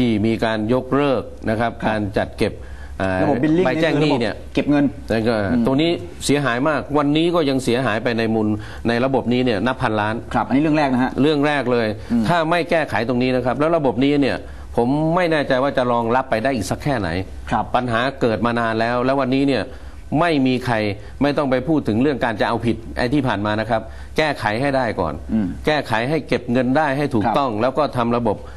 ที่มีการยกเลิกนะครับ การจัดเก็บอ่าระบบบิลลิ่งใบแจ้งหนี้เนี่ยเก็บเงินแล้วก็ตัวนี้เสียหายมากวันนี้ก็ยังเสียหายไปในมูลในระบบนี้เนี่ยนับพันล้านครับอันนี้เรื่องแรกนะฮะเรื่องแรกเลย ถ้าไม่แก้ไขตรงนี้นะครับ แล้วระบบนี้เนี่ยผมไม่แน่ใจว่าจะรองรับไปได้อีกสักแค่ไหนครับปัญหาเกิดมานานแล้ว แล้ววันนี้เนี่ยไม่มีใครไม่ต้องไปพูดถึงเรื่องการจะเอาผิดไอ้ที่ผ่านมานะครับ แก้ไขให้ได้ก่อนอืมแก้ไขให้เก็บเงินได้ให้ถูกครับต้อง แล้วก็ทำระบบอ่า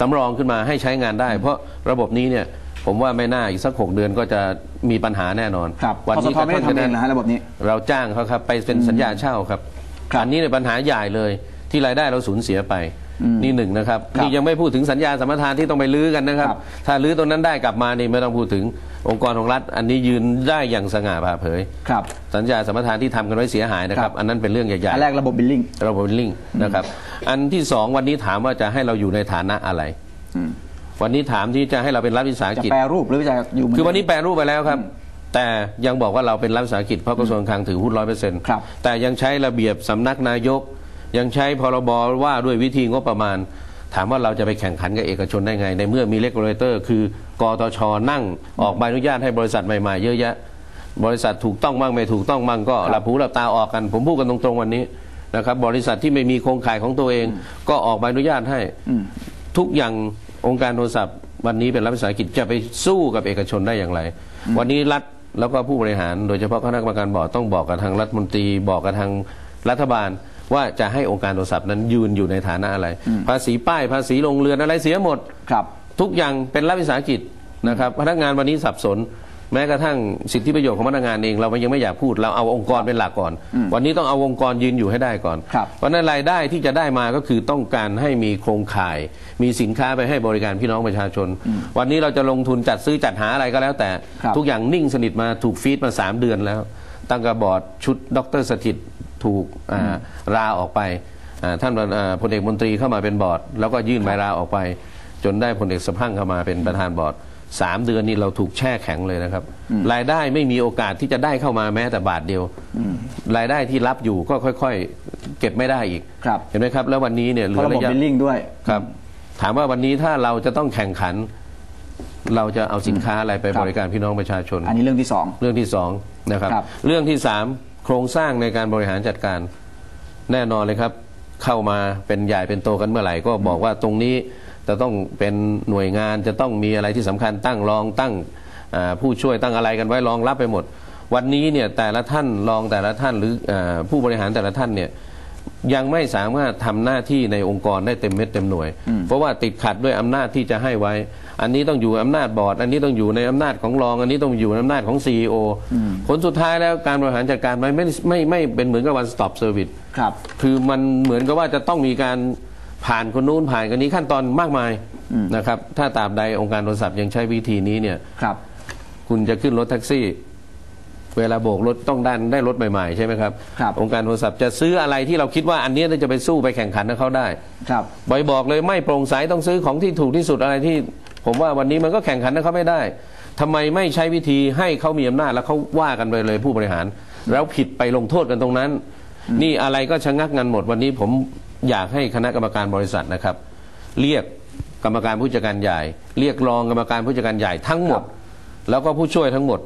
สำรองขึ้นมาให้ใช้งานได้ เพราะระบบนี้เนี่ยผมว่าไม่น่าอีกสักหกเดือนก็จะมีปัญหาแน่นอนครับวัคอสนี้ทไม่ได้ทำเองนะฮะระบบนี้ เราจ้างเขาครับไปเป็นสัญญาเช่าครับครับอันนี้เนี่ยปัญหาใหญ่เลยที่รายได้เราสูญเสียไปอืมนี่หนึ่งนะครับครับนี่ยังไม่พูดถึงสัญญาสัมปทานที่ต้องไปลื้อกันนะครับครับถ้าลื้อตรงนั้นได้กลับมานี่ไม่ต้องพูดถึง องค์กรของรัฐอันนี้ยืนได้อย่างสง่าผ่าเผย ครับ สัญญาสัมปทานที่ทำกันไว้เสียหายนะคครัรับบอันนั้นเป็นเรื่องใหญ่อันแรกระบบบิลลิ่ง ๆระบบลิงก์นะครับ อันที่สองวันนี้ถามว่าจะให้เราอยู่ในฐานะอะไร อืม วันนี้ถามที่จะให้เราเป็นรัฐวิสาหจะกิจ แปรรูปหรือจะอยู่เหมื คือวันเดิมนี้แปรรูปไปแล้วครับ แต่ยังบอกว่าเราเป็นรัฐวิสาหกิจเพราะกระทรวงคลังถือหุ้นร้อยเปอร์เซ็นต์ครับแต่ยังใช้ระเบียบสำนักนายก ยังใช้พรบว่าด้วยวิธีงบประมาณ ถามว่าเราจะไปแข่งขันกับเอกชนได้ไง ในเมื่อมีเลกูเลเตอร์คือกตชนั่งออกใบอนุญาตให้บริษัทใหม่ๆเยอะแยะ บริษัทถูกต้องบ้างไม่ถูกต้องบ้างก็หลับหูหลับตาออกกัน ผมพูดกันตรงๆวันนี้นะครับ บริษัทที่ไม่มีโครงข่ายของตัวเองก็ออกใบอนุญาตให้ทุกอย่างองค์การโทรศัพท์ วันนี้เป็นรัฐวิสาหกิจจะไปสู้กับเอกชนได้อย่างไร วันนี้รัฐแล้วก็ผู้บริหาร โดยเฉพาะคณะกรรมการบอร์ดต้องบอกกับทางรัฐมนตรีบอกกับทางรัฐบาล ว่าจะให้องค์การโทรศัพท์นั้นยืนอยู่ในฐานะอะไร ภาษีป้ายภาษีโรงเรือนอะไรเสียหมดครับ ทุกอย่างเป็นรัฐวิสาหกิจนะครับพนักงานวันนี้สับสน แม้กระทั่งสิทธิประโยชน์ของพนักงานเองเรายังไม่อยากพูดเราเอาองค์กรเป็นหลักก่อนอืมวันนี้ต้องเอาองค์กรยืนอยู่ให้ได้ก่อนครับเพราะฉะนั้นรายได้ที่จะได้มาก็คือต้องการให้มีโครงข่าย มีสินค้าไปให้บริการพี่น้องประชาชน วันนี้เราจะลงทุนจัดซื้อจัดหาอะไรก็แล้วแต่ครับทุกอย่างนิ่งสนิทมาถูกฟีดมาสามเดือนแล้ว ตั้งกระบอร์ดชุดดรสถิต ถูกอ่าลาออกไปอ่าท่านอ่าพลเอกมนตรีเข้ามาเป็นบอร์ด แล้วก็ยื่นใบลาออกไป จนได้พลเอกสะพรั่งเข้ามาเป็นประธานบอร์ดสามเดือนนี้เราถูกแช่แข็งเลยนะครับ รายได้ไม่มีโอกาสที่จะได้เข้ามาแม้แต่บาทเดียวรายได้ที่รับอยู่ก็ค่อยๆ เก็บไม่ได้อีกครับเห็นไหมครับ แล้ววันนี้เนี่ยเหเพลืราะอระบบระยะบิลลิ่งด้วยครับ ถามว่าวันนี้ถ้าเราจะต้องแข่งขัน เราจะเอาสินค้าอะไรไปครับบริการพี่น้องประชาชน อันนี้เรื่องที่สองเรื่องที่สองนะครับครับเรื่องที่สาม โครงสร้างในการบริหารจัดการแน่นอนเลยครับ เข้ามาเป็นใหญ่เป็นโตกันเมื่อไหร่ก็บอกว่าตรงนี้จะต้องเป็นหน่วยงานจะต้องมีอะไรที่สำคัญตั้งรองตั้งผู้ช่วยตั้งอะไรกันไว้รองรับไปหมด วันนี้เนี่ยแต่ละท่านรองแต่ละท่านหรือผู้บริหารแต่ละท่านเนี่ย ยังไม่สามารถทำหน้าที่ในองค์กรได้เต็มเม็ดเต็มหน่วย เพราะว่าติดขัดด้วยอำนาจที่จะให้ไว้ อันนี้ต้องอยู่อำนาจบอร์ด อันนี้ต้องอยู่ในอำนาจของรอง อันนี้ต้องอยู่ในอำนาจของซีอผลสุดท้ายแล้วการบริหารจัดการมันไม่ไม่ไม่เป็นเหมือนกับ one stop service ครับ คือมันเหมือนกับว่าจะต้องมีการผ่านคนนู้นผ่านคนนี้ขั้นตอนมากมายอืมนะครับ ถ้าตราบใดองค์การโทรศัพท์ยังใช้วิธีนี้เนี่ยครับ คุณจะขึ้นรถแท็กซี่ เวลาโบกรถต้องได้ได้รถใหม่ๆใช่ไหมครับ ครับองค์การโทรศัพท์จะซื้ออะไรที่เราคิดว่าอันเนี้ยจะไปสู้ไปแข่งขันกับเขาได้ครับบอยบอกเลยไม่โปร่งใสต้องซื้อของที่ถูกที่สุดอะไรที่ ผมว่าวันนี้มันก็แข่งขันกับเขาไม่ได้ทำไมไม่ใช้วิธีให้เขามีอำนาจแล้วเขาว่ากันไปเลยผู้บริหาร แล้วผิดไปลงโทษกันตรงนั้น นี่อะไรก็ชะงักงันหมดวันนี้ผมอยากให้คณะกรรมการบริษัทนะครับ เรียกกรรมการผู้จัดการใหญ่ เรียกรองกรรมการผู้จัดการใหญ่ทั้งหมด แล้วก็ผู้ช่วยทั้งหมด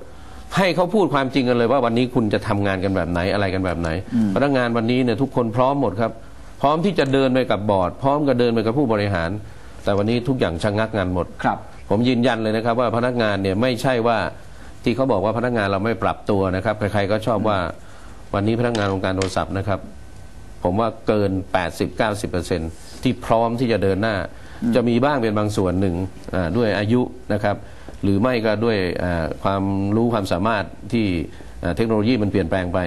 ให้เขาพูดความจริงกันเลยว่าวันนี้คุณจะทำงานกันแบบไหนอะไรกันแบบไหน พนักงานวันนี้เนี่ยทุกคนพร้อมหมดครับ พร้อมที่จะเดินไปกับบอร์ด พร้อมกับเดินไปกับผู้บริหาร แต่วันนี้ทุกอย่างชะงักงานหมดครับ ผมยืนยันเลยนะครับ ว่าพนักงานเนี่ยไม่ใช่ว่าที่เขาบอกว่าพนักงานเราไม่ปรับตัวนะครับใครๆก็ชอบว่าวันนี้พนักงานองค์การโทรศัพท์นะครับ ผมว่าเกิน 80-90%ที่พร้อมที่จะเดินหน้า จะมีบ้างเป็นบางส่วนหนึ่งอ่าด้วยอายุนะครับ หรือไม่ก็ด้วยอ่าความรู้ความสามารถที่อ่าเทคโนโลยีมันเปลี่ยนแปลงไป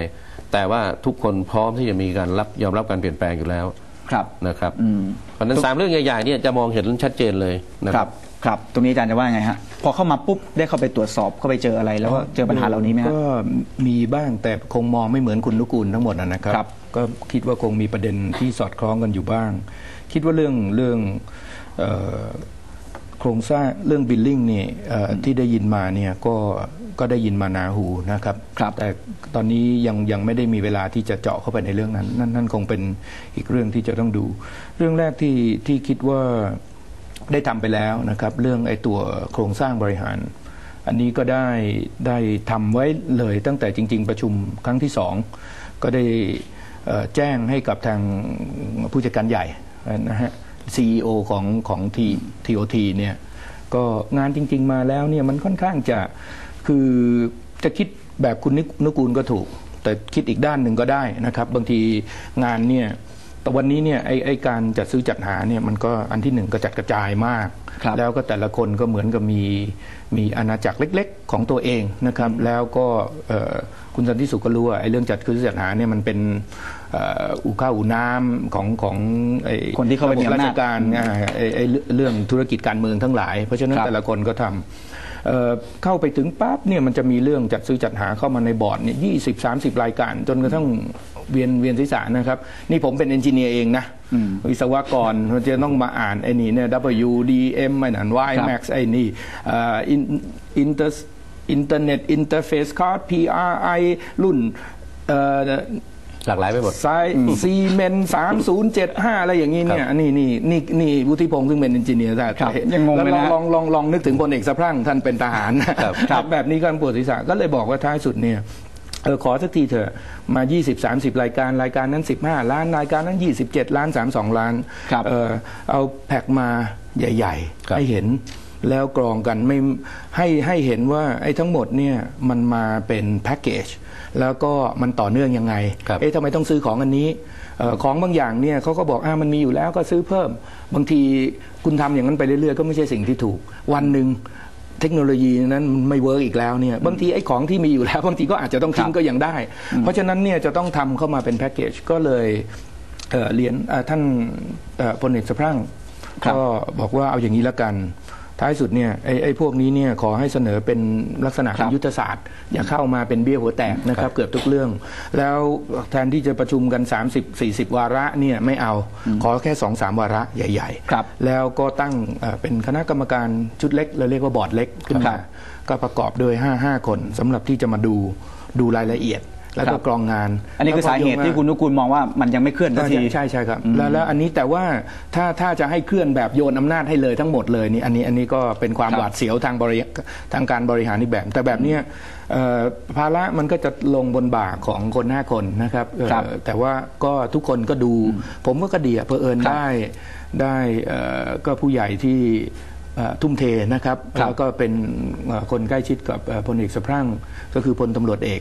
แต่ว่าทุกคนพร้อมที่จะมีการรับยอมรับการเปลี่ยนแปลงอยู่แล้วครับนะครับอืมเพราะฉะนั้นสามเรื่องใหญ่ๆเนี่ยจะมองเห็นชัดเจนเลยนะคครัรับบครับตรงนี้อาจารย์จะว่าไงฮะพอเข้ามาปุ๊บได้เข้าไปตรวจสอบเข้าไปเจออะไร แล้วก็เจอปัญหาเหล่านี้ไหมฮะก็มีบ้างแต่คงมองไม่เหมือนคุณนุกูลทั้งหมดนะนะครับครับ ก็คิดว่าคงมีประเด็นที่สอดคล้องกันอยู่บ้าง คิดว่าเรื่องเรื่องเอ่อ โครงสร้างเรื่องบิลลิ่งนี่เอ่อที่ได้ยินมาเนี่ยก็ก็ได้ยินมานาหูนะครับครับแต่ตอนนี้ยังยังไม่ได้มีเวลาที่จะเจาะเข้าไปในเรื่องนั้น นั่นนั่นคงเป็นอีกเรื่องที่จะต้องดู เรื่องแรกที่ที่คิดว่าได้ทำไปแล้วนะครับ เรื่องไอ้ตัวโครงสร้างบริหาร อันนี้ก็ได้ได้ทำไว้เลยตั้งแต่จริง ๆ ประชุมครั้งที่สองก็ได้เอ่อแจ้งให้กับทางผู้จัดการใหญ่นะฮะ CEO ของของทีทีโอทีเนี่ยก็งานจริง ๆ มาแล้วเนี่ยมันค่อนข้างจะคือจะคิดแบบคุณนุกูลก็ถูก แต่คิดอีกด้านหนึ่งก็ได้นะครับ บางทีงานเนี่ย แต่วันนี้เนี่ยไอไอการจัดซื้อจัดหาเนี่ยมันก็อันที่หนึ่งก็จัดกระจายมากครับแล้วก็แต่ละคนก็เหมือนกับมีมีอาณาจักรเล็ก ๆ ของตัวเองนะครับ แล้วก็เอ่อคุณสันติสุขก็รู้ว่าไอ้เรื่องจัดซื้อจัดหาเนี่ยมันเป็นเอ่ออู่ข้าวอู่น้ำของของไอ้คนที่เข้าไปมีระบบอำนาจราชการอ่าไอ้ไอ้เรื่องธุรกิจการเมืองทั้งหลาย เพราะฉะนั้นครับแต่ละคนก็ทำเอ่อเข้าไปถึงปั๊บเนี่ยมันจะมีเรื่องจัดซื้อจัดหาเข้ามาในบอร์ดเนี่ยยี่สิบสามสิบรายการ จนกระทั่ง เวียนเวียนศีรษะนะครับ นี่ผมเป็นเอนจิเนียร์เองนะวิศวกรมันจะต้องมาอ่านไอ้นี่เนี่ย WDM ไอ้นั่น YMAX ไอ้นี่เอ่อ In- Inter Internet Interface Card PRI รุ่นเอ่อหลากหลายไปหมดไซซีเมนสามศูนย์เจ็ดห้าอะไรอย่างนี้เนี่ยนี่นี่นี่นี่วุฒิพงศ์ซึ่งเป็นเอนจิเนียร์แต่ครับยังงงแล้วเลยลองนะลองลองลองนึกถึงพลเอกสะพรั่งท่านเป็นทหารนะครับครับแบบนี้ก็ปวดศีรษะก็เลยบอกว่าท้ายสุดเนี่ย เออขอสักทีเถอะมา 20 30 รายการรายการนั้น 15 ล้านรายการนั้น 27 ล้าน 32 ล้านครับเออเอาแพ็กมาใหญ่ครับๆให้เห็นแล้วกรองกันไม่ให้ให้เห็นว่าไอ้ทั้งหมดเนี่ยมันมาเป็นแพ็กเกจแล้วก็มันต่อเนื่องยังไงครับเอ๊ะทำไมต้องซื้อของอันนี้เออของบางอย่างเนี่ยเขาก็บอกอ่ามันมีอยู่แล้วก็ซื้อเพิ่ม บางทีคุณทำอย่างนั้นไปเรื่อยๆ ก็ไม่ใช่สิ่งที่ถูก วันหนึ่ง เทคโนโลยีนั้นมันไม่เวิร์กอีกแล้วเนี่ยบางทีไอ้ของที่มีอยู่แล้วบางทีก็อาจจะต้องทิ้งก็ยังได้ เพราะฉะนั้นเนี่ยจะต้องทำเข้ามาเป็นแพ็กเกจก็เลยเอ่อเรียนเอ่อท่านเอ่อพลเอกสะพรั่งครับก็บอกว่าเอาอย่างนี้ละกัน ท้ายสุดเนี่ยไอ้ไอ้พวกนี้เนี่ยขอให้เสนอเป็นลักษณะของยุทธศาสตร์ อย่าเข้ามาเป็นเบี้ยหัวแตกนะครับ เกือบทุกเรื่อง แล้วแทนที่จะประชุมกัน 30 40 วาระเนี่ยไม่เอาขอแค่ 2 3 วาระใหญ่ครับแล้วก็ตั้งเอ่อเป็นคณะกรรมการชุดเล็กเราเรียกว่าบอร์ดเล็กขึ้นครัมาบก็ประกอบโดย 5 5 คนสำหรับที่จะมาดูดูรายละเอียด แล้วคก็รับกรองงาน อันนี้คือสาเหตุที่คุณนุกูลมองว่ามันยังไม่เคลื่อนสักทีใช่ใช่ครับแล้วแล้วอันนี้แต่ว่าถ้าถ้าจะให้เคลื่อนแบบโยนอำนาจให้เลยทั้งหมดเลยนี่อันนี้อันนี้ก็เป็นความครับหวาดเสียวทางบริทางการบริหารนี่แบบ แต่แบบเนี้ยเอ่อภาระมันก็จะลงบนบ่าของคนห้าคนนะครับเอ่อครับแต่ว่าก็ทุกคนก็ดู ผมก็กระเดียเพอเอิญครับได้ได้เอ่อก็ผู้ใหญ่ที่เอ่อ ทุ่มเทนะครับครับแล้วก็เป็นเอ่อคนใกล้ชิดกับเอ่อพลเอกสะพรั่งก็คือพลตำรวจเอก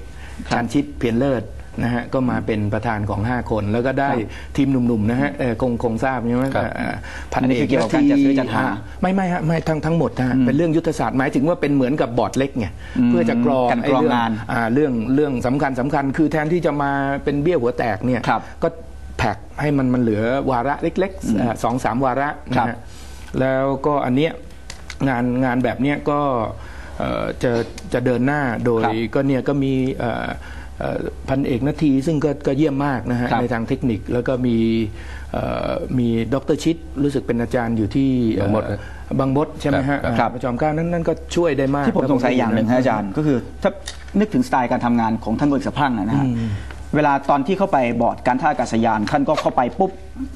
ครับชาญชิดเพียรเลิศนะฮะก็มาเป็นประธานของ 5 คนแล้วก็ได้ครับทีมหนุ่มๆนะฮะเอ่อคงคงทราบใช่ไหมครับเอ่อพันอันนี้เอคืกอเกี่ยวกับการจัดซื้อจัดหาอ่ไม่ไม่ฮะไม่ทั้งทั้งหมดนะฮะเป็นเรื่องยุทธศาสตร์หมายถึงว่าเป็นเหมือนกับบอร์ดเล็กไงเพื่อจะกรองกันไอ้กรองเรื่องงานอ่าเรื่องเรื่องสำคัญสำคัญ คือแทนที่จะมาเป็นเบี้ยหัวแตกเนี่ยครับก็แพ็กให้มันมันเหลือวาระเล็กๆเอ่อสองสามวาระครันะบฮะแล้วก็อันเนี้ย งานงานแบบเนี้ยก็เอ่อจะจะเดินหน้าโดยครับก็เนี่ยก็มีเอ่อเอ่อพันเอกนาทีซึ่งก็ก็เยี่ยมมากนะฮะครับในทางเทคนิคแล้วก็มีเอ่อมีดรชิดรู้สึกเป็นอาจารย์อยู่ที่บางมดเอ่อบางมดใช่ไหมฮะครับอ่าประจอมเกล้านั้นนั่นก็ช่วยได้มากที่ผมสงสัยอย่างหนึ่งฮะอาจารย์ก็คือถ้านึกถึงสไตล์การทำงานของท่านบริษัทพรั่งอะนะฮะ เวลาตอนที่เข้าไปบอร์ดการท่าอากาศยานท่านก็เข้าไปปุ๊บ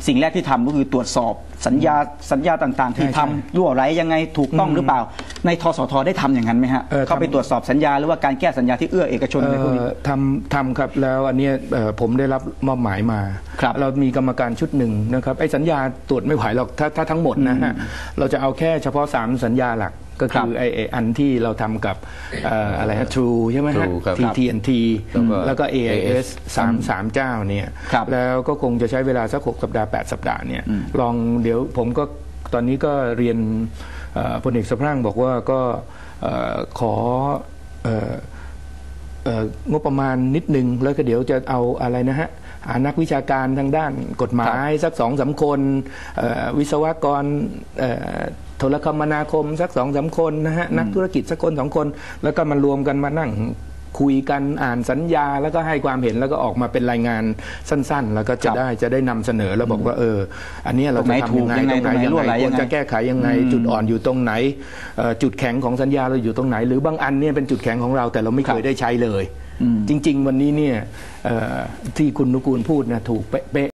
สิ่งแรกที่ทำก็คือตรวจสอบสัญญาสัญญาต่างๆ ที่ใช่ทำรั่วไหลยังไงถูกต้องหรือเปล่า ในทสทได้ทำอย่างนั้นไหมฮะเออเข้าไปทำตรวจสอบสัญญาหรือว่าการแก้สัญญาที่เอื้อเอกชนอะไรพวกนี้เอ่อทำทำครับแล้วอันเนี้ยเอ่อผมได้รับมอบหมายมาครับเรามีกรรมการชุดหนึ่งนะครับไอ้สัญญาตรวจไม่ไหวหรอกถ้าถ้าทั้งหมดนะฮะเราจะเอาแค่เฉพาะ 3 สัญญาหลัก ก็ครัคืบอไอ้ไอ้อันที่เราทำกับเอ่ออะไรฮะ True ใช่ไหมฮะ True ครับ TNT แล้วก็แล้วก็ AIS AIS สามสามเจ้าเนี่ยครับแล้วก็คงจะใช้เวลาสัก 6 สัปดาห์ 8 สัปดาห์เนี่ยลองเดี๋ยวผมก็ตอนนี้ก็เรียนเอ่อพลเอกสะพรั่งบอกว่าก็เอ่อขอเอ่อเอ่อ งบประมาณนิดนึง แล้วก็เดี๋ยวจะเอาอะไรนะฮะหานักวิชาการทางด้านกฎหมายสักสองสามคนเอ่อวิศวกรเอ่อโทรคมนาคมสักสองสามคนนะฮะนักธุรกิจสักคนสองคน แล้วก็มารวมกันมานั่ง คุยกันอ่านสัญญาแล้วก็ให้ความเห็นแล้วก็ออกมาเป็นรายงานสั้น ๆ แล้วก็จะครับได้จะได้นำเสนอแล้วบอกว่าเออ อันเนี้ยเราตรงไหนจะทำยังไงถูกยังไงตรงไหนตรงไหนรั่วไหลควยังไงจะแก้ไขยังไง จุดอ่อนอยู่ตรงไหนเอ่อจุดแข็งของสัญญาเราอยู่ตรงไหน หรือบางอันเนี่ยเป็นจุดแข็งของเราแต่เราไม่เคยได้ใช้เลย จริง ๆ วันนี้เนี่ยเอ่อที่คุณนุกูลพูดนะถูกเป๊ะ